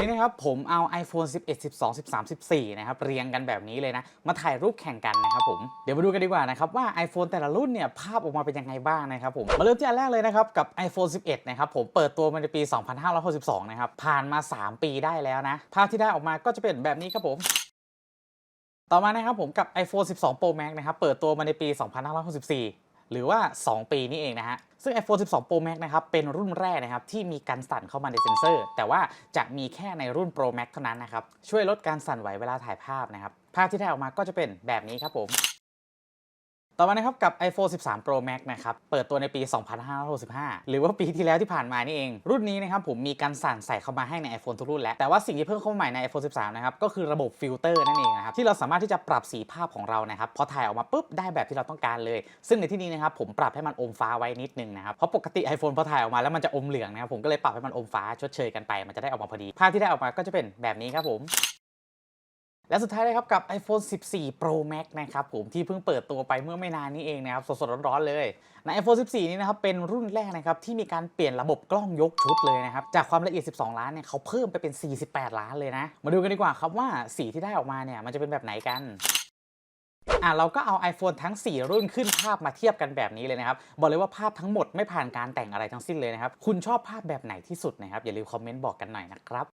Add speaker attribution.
Speaker 1: นี้นะครับผมเอา iPhone 11 12 13 14นะครับเรียงกันแบบนี้เลยนะมาถ่ายรูปแข่งกันนะครับผมเดี๋ยวมาดูกันดีกว่านะครับว่า iPhone แต่ละรุ่นเนี่ยภาพออกมาเป็นยังไงบ้างนะครับผมมาเริ่มที่อันแรกเลยนะครับกับ iPhone 11นะครับผมเปิดตัวมาในปี 2562นะครับผ่านมา 3 ปีได้แล้วนะภาพที่ได้ออกมาก็จะเป็นแบบนี้ครับผมต่อมานะครับผมกับ iPhone 12 Pro Max นะครับเปิดตัวมาในปี 2564 หรือว่า 2 ปีนี่เองนะฮะ ซึ่ง iPhone 12 Pro Max นะครับ เป็นรุ่นแรกนะครับ ที่มีการสั่นเข้ามาในเซ็นเซอร์ แต่ว่าจะมีแค่ในรุ่น Pro Max เท่านั้นนะครับ ช่วยลดการสั่นไหวเวลาถ่ายภาพนะครับ ภาพที่ได้ออกมาก็จะเป็นแบบนี้ครับผม ต่อมานะครับกับ iPhone 13 Pro Max นะครับ เปิดตัวในปี 2565 หรือว่าปีที่แล้วที่ผ่านมานี่เอง รุ่นนี้นะครับผมมีการสั่นใส่เข้ามาให้ใน iPhone ทุกรุ่นแล้ว แต่ว่าสิ่งที่เพิ่มเข้ามาใหม่ใน iPhone 13 นะครับ ก็คือระบบฟิลเตอร์นั่นเองนะครับ ที่เราสามารถที่จะปรับสีภาพของเรานะครับ พอถ่ายออกมาปุ๊บได้แบบที่เราต้องการเลย ซึ่งในที่นี้นะครับผมปรับให้มันอมฟ้าไว้นิดนึงนะครับ เพราะปกติ iPhone พอถ่ายออกมาแล้วมันจะอมเหลืองนะครับผมก็เลยปรับให้มันอมฟ้าชดเชยกันไป มันจะได้ออกมาพอดี ภาพที่ได้ออกมาก็จะเป็นแบบนี้ครับผม และสุดท้ายเลยครับกับ iPhone 14 Pro Max นะครับผมที่เพิ่งเปิดตัวไปเมื่อไม่นานนี้เองนะครับสดๆร้อนๆเลยใน iPhone 14 นี้นะครับเป็นรุ่นแรกนะครับที่มีการเปลี่ยนระบบกล้องยกชุดเลยนะครับจากความละเอียด 12 ล้านเนี่ยเขาเพิ่มไปเป็น 48 ล้านเลยนะ มาดูกันดีกว่าครับว่าสีที่ได้ออกมาเนี่ยมันจะเป็นแบบไหนกันอะเราก็เอา iPhone ทั้ง 4 รุ่นขึ้นภาพมาเทียบกันแบบนี้เลยนะครับ บอกเลยว่าภาพทั้งหมดไม่ผ่านการแต่งอะไรทั้งสิ้นเลยนะครับ คุณชอบภาพแบบไหนที่สุดนะครับ อย่าลืมคอมเมนต์บอกกันหน่อยนะครับ